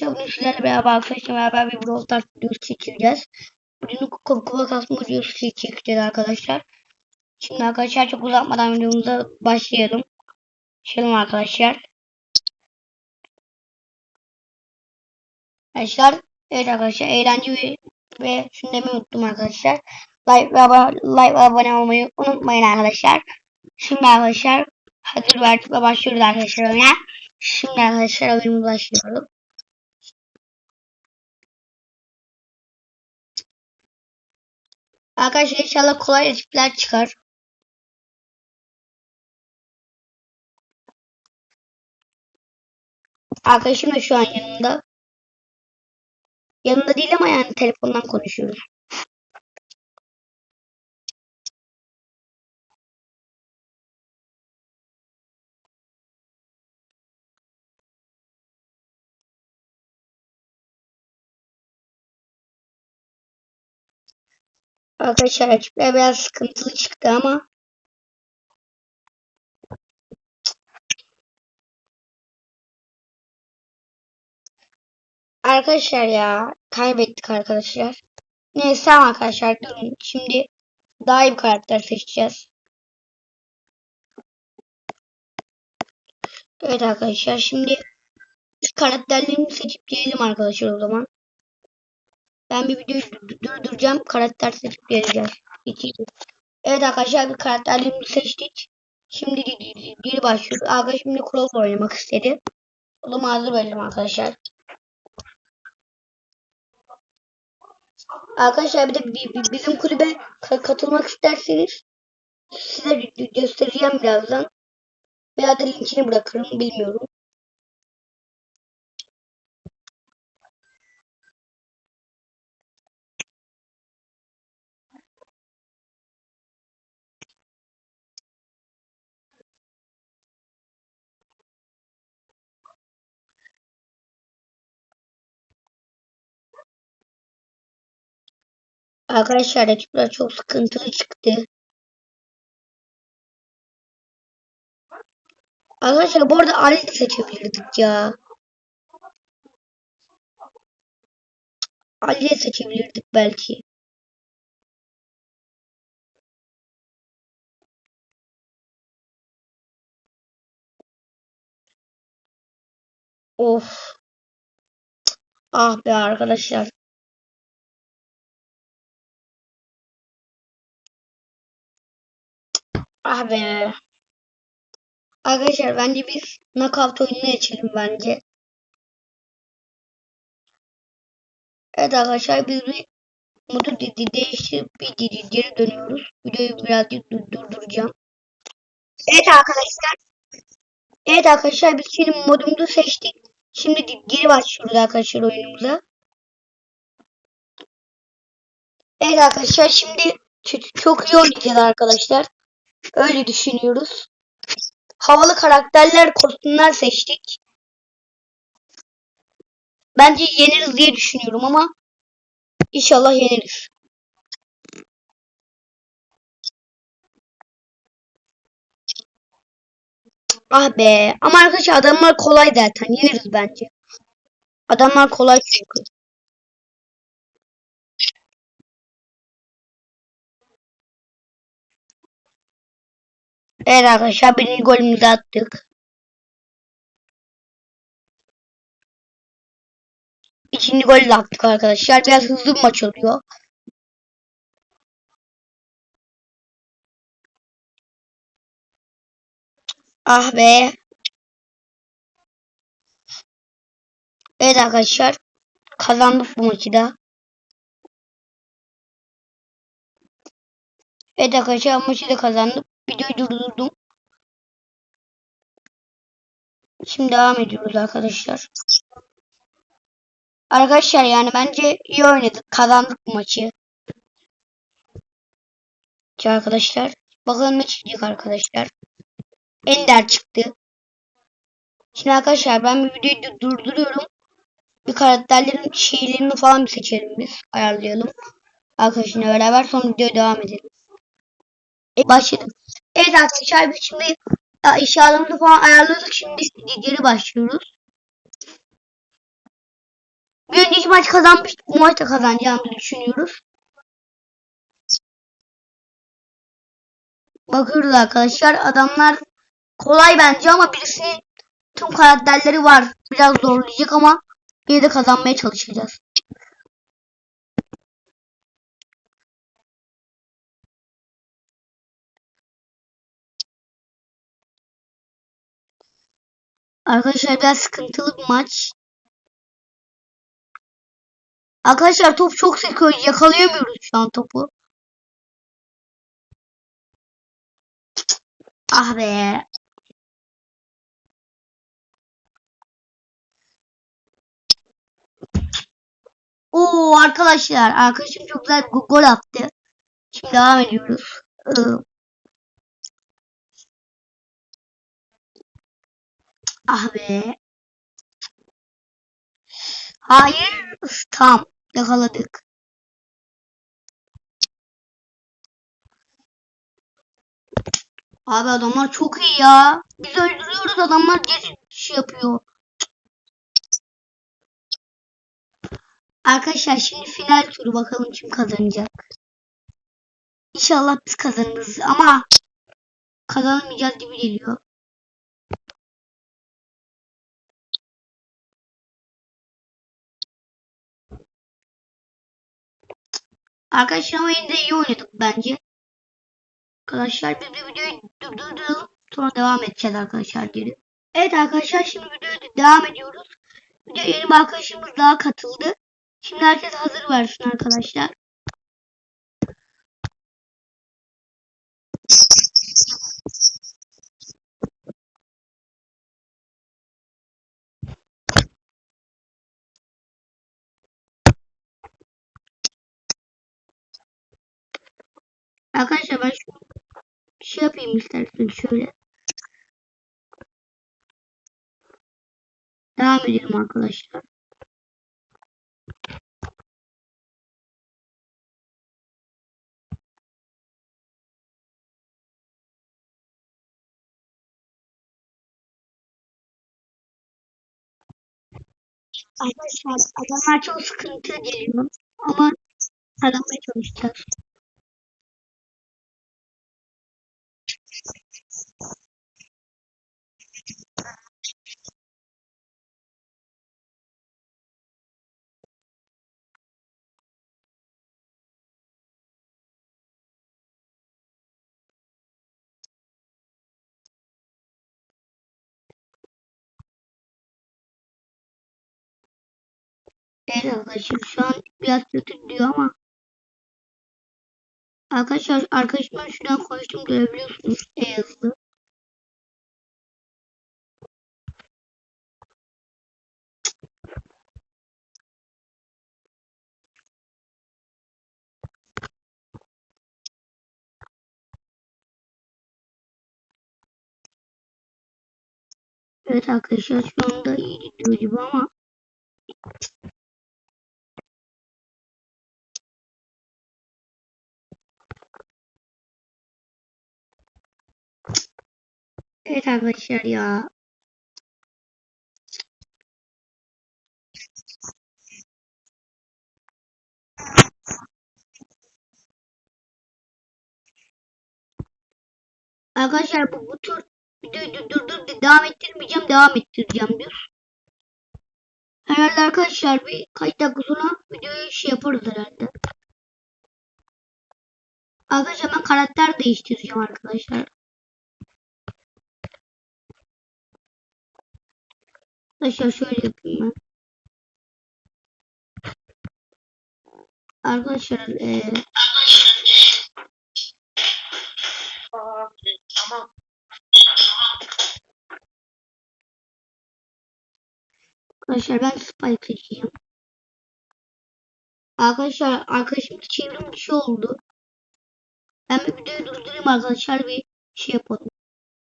Bugün sizlerle beraber arkadaşlar beraber bir Brawl Stars videosu çekeceğiz. Bugün kupa kasma videosu çekeceğiz arkadaşlar. Şimdi arkadaşlar çok uzatmadan videomuza başlayalım. Başlayalım arkadaşlar. Arkadaşlar evet arkadaşlar eğlence ve, ve şunu demeyi unuttum arkadaşlar. Like ve, abone, like ve abone olmayı unutmayın arkadaşlar. Şimdi arkadaşlar hazır verdik ve başlıyoruz arkadaşlar oyuna. Şimdi arkadaşlar oyunumuza başlıyoruz. Arkadaşlar inşallah kolay rakipler çıkar. Arkadaşım da şu an yanında. Yanında değil ama yani telefondan konuşuyoruz. Arkadaşlar rakipler biraz sıkıntılı çıktı ama Arkadaşlar ya kaybettik arkadaşlar. Neyse tamam arkadaşlar durun. Şimdi daha iyi bir karakter seçeceğiz. Evet arkadaşlar şimdi karakterlerimi seçip gelelim arkadaşlar o zaman. Ben bir videoyu durduracağım. Karakter seçip geleceğiz. Evet arkadaşlar bir karakterlerimi seçtik. Şimdi geri başlıyoruz. Arkadaşlar şimdi Crow oynamak istedi. O zaman hazır verelim arkadaşlar. Arkadaşlar bir de bizim kulübe katılmak isterseniz size göstereceğim birazdan. Veya da linkini bırakırım bilmiyorum. Arkadaşlar rakipler çok sıkıntılı çıktı. Arkadaşlar bu arada Ali seçebilirdik ya. Ali seçebilirdik belki. Of. Ah be arkadaşlar. Ah be. Arkadaşlar bence biz knockout oyununa geçelim bence. Evet arkadaşlar biz bir modu değiştirip bir dedi geri dönüyoruz. Videoyu birazcık durduracağım. Evet arkadaşlar. Evet arkadaşlar biz şimdi modumuzu seçtik. Şimdi geri başlıyoruz arkadaşlar oyunumuza. Evet arkadaşlar şimdi çok iyi oynayacağız arkadaşlar. Öyle düşünüyoruz. Havalı karakterler, kostümler seçtik. Bence yeniriz diye düşünüyorum ama inşallah yeniriz. Ah be. Ama arkadaşlar adamlar kolay zaten. Yeniriz bence. Adamlar kolay çünkü. Evet arkadaşlar birinci golümüzü attık. İkinci golü de attık arkadaşlar. Biraz hızlı bir maç oluyor. Ah be. Evet arkadaşlar. Kazandık bu maçı da. Evet arkadaşlar maçı da kazandık. Videoyu durdurdum. Şimdi devam ediyoruz arkadaşlar. Arkadaşlar yani bence iyi oynadık. Kazandık bu maçı. Arkadaşlar. Bakalım ne çıkacak arkadaşlar. Ender çıktı. Şimdi arkadaşlar ben bir videoyu durduruyorum. Bir karakterlerin şeylerini falan bir seçelim biz. Ayarlayalım. Arkadaşlarla beraber sonra videoya devam edelim. E, başladım. Evet arkadaşlar biz şimdi eşyalarımızı falan ayarladık. Şimdi geri başlıyoruz. maç kazanmış, bu maç da kazanacağımızı düşünüyoruz. Bakıyoruz arkadaşlar. Adamlar kolay bence ama birisinin tüm karakterleri var. Biraz zorlayacak ama yine de kazanmaya çalışacağız. Arkadaşlar biraz sıkıntılı bir maç. Arkadaşlar top çok sekiyor. Yakalayamıyoruz şu an topu. Ah be. Oo arkadaşlar. Arkadaşım çok güzel gol attı. Şimdi devam ediyoruz. Ah be. Hayır. Tam. Yakaladık. Abi adamlar çok iyi ya. Biz öldürüyoruz adamlar şey yapıyor. Arkadaşlar şimdi final turu bakalım kim kazanacak. İnşallah biz kazanırız ama kazanamayacağız gibi geliyor. Arkadaşlar de iyi oynadık bence. Arkadaşlar biz bir videoyu durduralım. Sonra devam edeceğiz arkadaşlar geri. Evet arkadaşlar şimdi videoya devam ediyoruz. Video yeni bir arkadaşımız daha katıldı. Şimdi herkes hazır versin arkadaşlar. Arkadaşlar ben şu şey yapayım isterseniz şöyle. Devam edelim arkadaşlar. Arkadaşlar adamlar çok sıkıntı geliyor ama kazanmaya çalışacağız. Evet arkadaşlar şu an biraz kötü diyor ama Arkadaşlar arkadaşımla şuradan konuştum görebiliyorsunuz. E hızlı. Evet arkadaşlar şu anda iyi gidiyor gibi ama Evet arkadaşlar ya. Arkadaşlar bu, bu tur videoyu durdur devam ettirmeyeceğim devam ettireceğim diyor. Herhalde arkadaşlar bir kaç dakika sonra videoyu şey yaparız herhalde. Arkadaşlar ben karakter değiştireceğim arkadaşlar. Arkadaşlar şöyle yapayım ben. Arkadaşlar Tamam. arkadaşlar ben seçeceğim. Arkadaşlar arkadaşım çevrim şey oldu. Ben bir videoyu durdurayım arkadaşlar bir şey yapalım.